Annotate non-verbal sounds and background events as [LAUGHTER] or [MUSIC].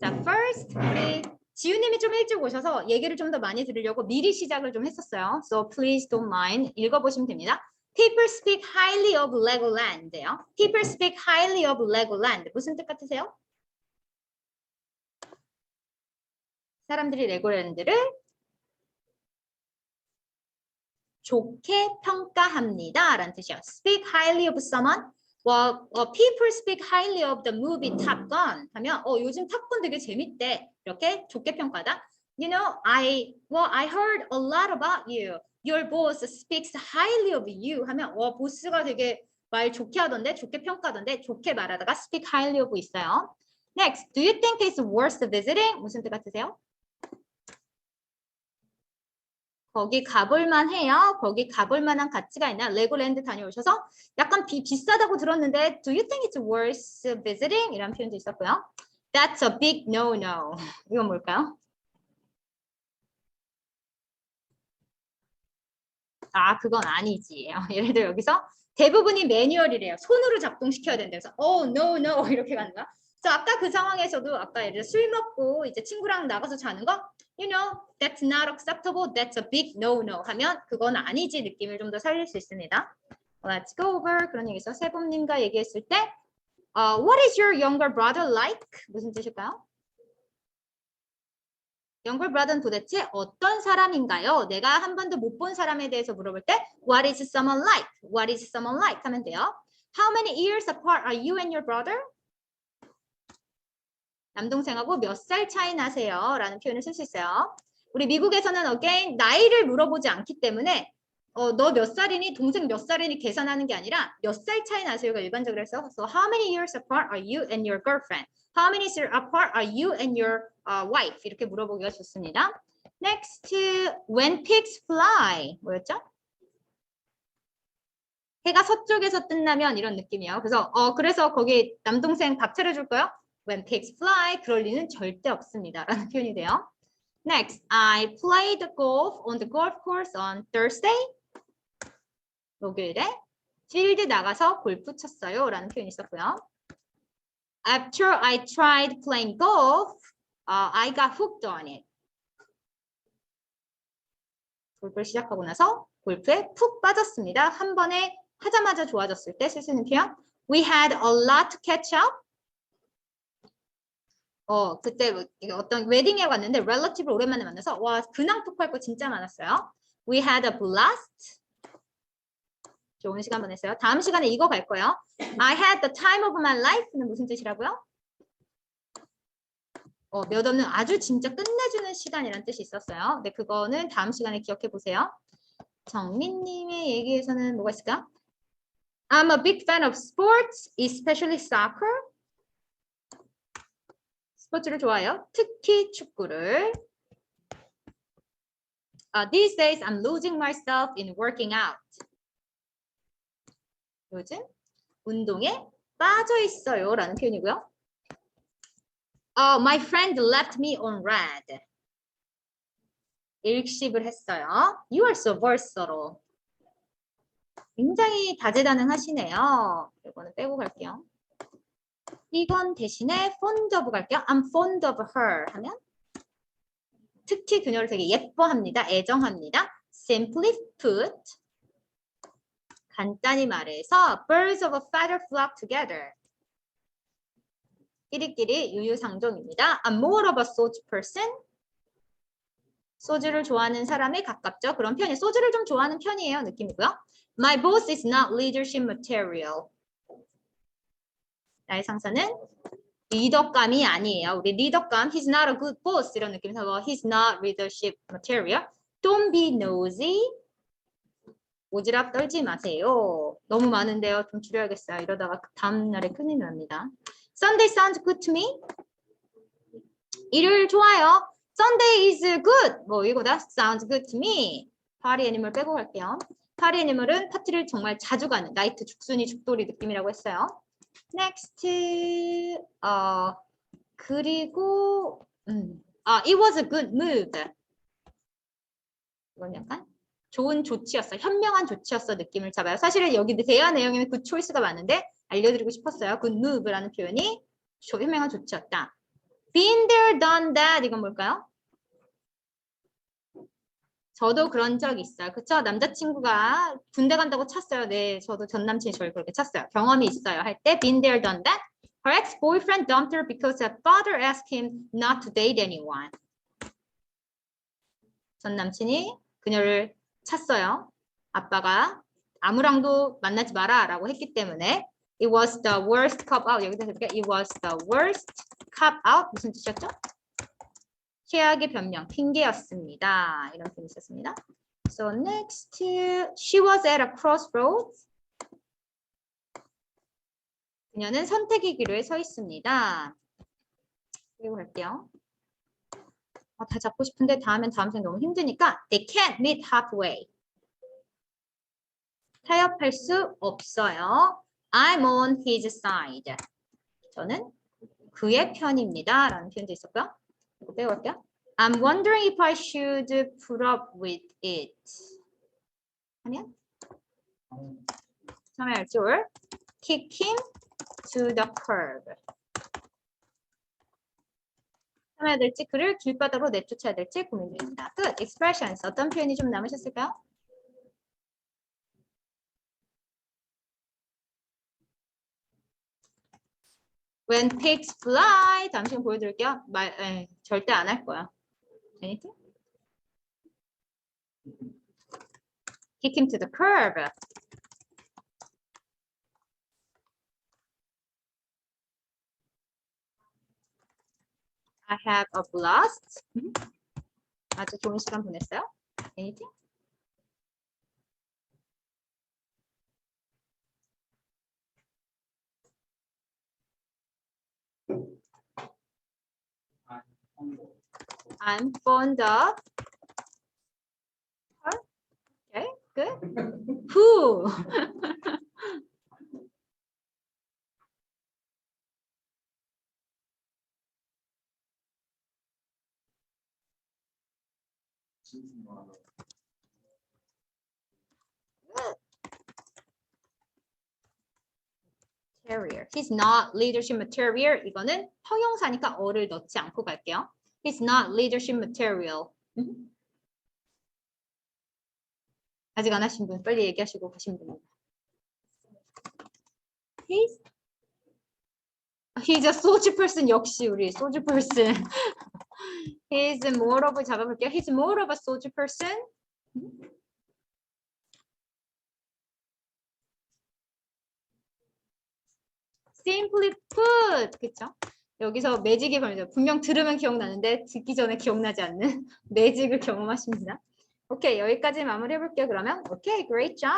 자, first 우리 지우님이 좀 일찍 오셔서 얘기를 좀 더 많이 들으려고 미리 시작을 좀 했었어요. So please don't mind. 읽어보시면 됩니다. People speak highly of Legoland요. People speak highly of Legoland. 무슨 뜻 같으세요? 사람들이 레고랜드를 좋게 평가합니다. 라는 뜻이에요. Speak highly of someone. Well, well, people speak highly of the movie Top Gun. 하면 어 요즘 탑건 되게 재밌대. 이렇게 좋게 평가다. You know, I well, I heard a lot about you. Your boss speaks highly of you. 하면 어 보스가 되게 말 좋게 하던데, 좋게 평가던데, 좋게 말하다가 speak highly of 있어요. Next, do you think it's worth visiting? 무슨 뜻 같으세요? 거기 가볼만 해요. 거기 가볼 만한 가치가 있나? 레고랜드 다녀오셔서 약간 비, 비싸다고 들었는데 Do you think it's worth visiting? 이런 표현도 있었고요. That's a big no-no. [LAUGHS] 이건 뭘까요? 아, 그건 아니지. [LAUGHS] 예를 들어 여기서 대부분이 매뉴얼이래요. 손으로 작동시켜야 된다. 그래서 oh, no, no [LAUGHS] 이렇게 가는 거야. 자, 아까 그 상황에서도 아까 예를 들어 술 먹고 이제 친구랑 나가서 자는 거 you know, that's not acceptable, that's a big no-no 하면 그건 아니지 느낌을 좀 더 살릴 수 있습니다. Let's go over 그런 얘기에서 세범님과 얘기했을 때 uh, What is your younger brother like? 무슨 뜻일까요? younger brother는 도대체 어떤 사람인가요? 내가 한 번도 못 본 사람에 대해서 물어볼 때 What is someone like? What is someone like? 하면 돼요. How many years apart are you and your brother? 남동생하고 몇 살 차이 나세요? 라는 표현을 쓸 수 있어요. 우리 미국에서는 again 나이를 물어보지 않기 때문에 어, 너 몇 살이니? 동생 몇 살이니? 계산하는 게 아니라 몇 살 차이 나세요가 일반적으로 해서 so how many years apart are you and your girlfriend? How many years apart are you and your uh, wife? 이렇게 물어보기가 좋습니다. Next, when pigs fly 뭐였죠? 해가 서쪽에서 뜬다면 이런 느낌이에요. 그래서 어 그래서 거기 남동생 밥 차려줄 거요? When pigs fly 그럴 리는 절대 없습니다. 라는 표현이 돼요. Next, I played golf on the golf course on Thursday. 목요일에 필드 나가서 골프 쳤어요. 라는 표현이 있었고요. After I tried playing golf, uh, I got hooked on it. 골프를 시작하고 나서 골프에 푹 빠졌습니다. 한 번에 하자마자 좋아졌을 때 쓸 수 있는 표현. We had a lot to catch up. 어 그때 뭐 어떤 웨딩에 왔는데 relative 오랜만에 만나서 와 근황 토크할 거 진짜 많았어요. We had a blast. 좋은 시간 보냈어요. 다음 시간에 이거 갈 거예요. I had the time of my life는 무슨 뜻이라고요? 어, 몇 없는 아주 진짜 끝내주는 시간이란 뜻이 있었어요. 근데 그거는 다음 시간에 기억해 보세요. 정민님의 얘기에서는 뭐가 있을까? I'm a big fan of sports, especially soccer. 스포츠를 좋아해요. 특히 축구를. Uh, these days, I'm losing myself in working out. 요즘 운동에 빠져 있어요. 라는 표현이고요. Uh, my friend left me on red. 일십을 했어요. You are so versatile. 굉장히 다재다능하시네요. 이거는 빼고 갈게요. 이건 대신에 fond of 갈게요. I'm fond of her 하면 특히 그녀를 되게 예뻐합니다. 애정합니다. Simply put 간단히 말해서 birds of a feather flock together. 끼리끼리 유유상종입니다. I'm more of a soju person. 소주를 좋아하는 사람에 가깝죠. 그런 편이 소주를 좀 좋아하는 편이에요. 느낌이고요. My boss is not leadership material. 나의 상사는 리더감이 아니에요. 우리 리더감, he's not a good boss 이런 느낌에서 he's not leadership material. Don't be nosy. 오지랖 떨지 마세요. 너무 많은데요. 좀 줄여야겠어요. 이러다가 다음 날에 큰일 납니다. Sunday sounds good to me. 일요일 좋아요. Sunday is good. 뭐 이거다. Sounds good to me. 파리 애니멀 빼고 갈게요. 파리 애니멀은 파티를 정말 자주 가는 나이트 죽순이 죽돌이 느낌이라고 했어요. Next. 어 그리고 음. 아, it was a good mood. 이건 약간 좋은 조치였어. 현명한 조치였어 느낌을 잡아요. 사실은 여기 대화 내용에는 그 초이스가 많은데 알려드리고 싶었어요. good move라는 표현이 조- 현명한 조치였다. been there, done that 이건 뭘까요? 저도 그런 적 있어요. 그쵸? 남자친구가 군대 간다고 찼어요. 네, 저도 전 남친이 저를 그렇게 찼어요. 경험이 있어요. 할 때 been there, done that. Her ex-boyfriend dumped her because her father asked him not to date anyone. 전 남친이 그녀를 찼어요. 아빠가 아무랑도 만나지 마라 라고 했기 때문에 it was the worst cop out. 여기서 이렇게 it was the worst cop out 무슨 뜻이었죠? 최악의 변명, 핑계였습니다. 이런 표현이 있었습니다. So next, she was at a crossroads. 그녀는 선택의 기로에 서 있습니다. 그리고 갈게요. 아, 다 잡고 싶은데 다음엔 다음 생 너무 힘드니까 they can't meet halfway. 타협할 수 없어요. I'm on his side. 저는 그의 편입니다. 라는 표현도 있었고요. 이거 빼볼게요. I'm wondering if I should put up with it. 처음에 할지 or kick him to the curb. 해야 될지 그를 길바닥으로 내쫓아야 될지 고민 중입니다. 끝. expressions 어떤 표현이 좀 남으셨을까요? When pigs fly 잠시 보여드릴게요. 말 에, 절대 안 할 거야. Anything? Kick him to the curb. I have a blast. 음. 아주 좋은 시간 보냈어요. Anything? I'm fond of her. Okay, good. [LAUGHS] Who? Terrier. He's not leadership material. 이거는 형용사니까 어를 넣지 않고 갈게요. He's not leadership material. 음. 아직 안 하신 분 빨리 얘기하시고 가신 분. He's He's a soldier person 역시 우리 soldier person. He's more of 잡아볼게요. He's more of a soldier person. Simply put, 그쵸? 여기서 매직이 걸려요. 분명 들으면 기억나는데 듣기 전에 기억나지 않는 [LAUGHS] 매직을 경험하십니다. 오케이, 여기까지 마무리해볼게요. 그러면 오케이, great job.